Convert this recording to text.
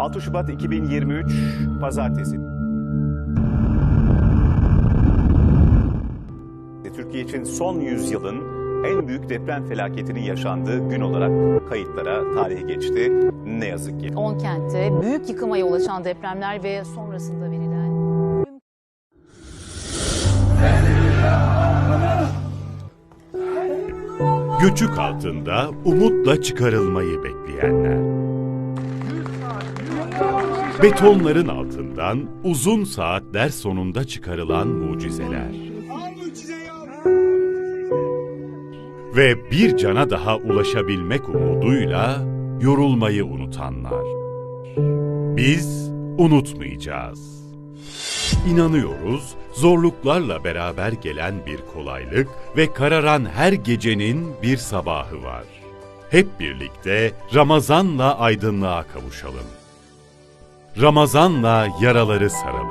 6 Şubat 2023 Pazartesi. Türkiye için son yüzyılın en büyük deprem felaketinin yaşandığı gün olarak kayıtlara tarihi geçti. Ne yazık ki. 10 kentte büyük yıkıma yol açan depremler ve sonrasında verilen Göçük altında umutla çıkarılmayı bekleyenler. Betonların altından uzun saatler sonunda çıkarılan mucizeler. Ve bir cana daha ulaşabilmek umuduyla yorulmayı unutanlar. Biz unutmayacağız. İnanıyoruz, zorluklarla beraber gelen bir kolaylık ve kararan her gecenin bir sabahı var. Hep birlikte Ramazan'la aydınlığa kavuşalım. Ramazan'la yaraları saralım.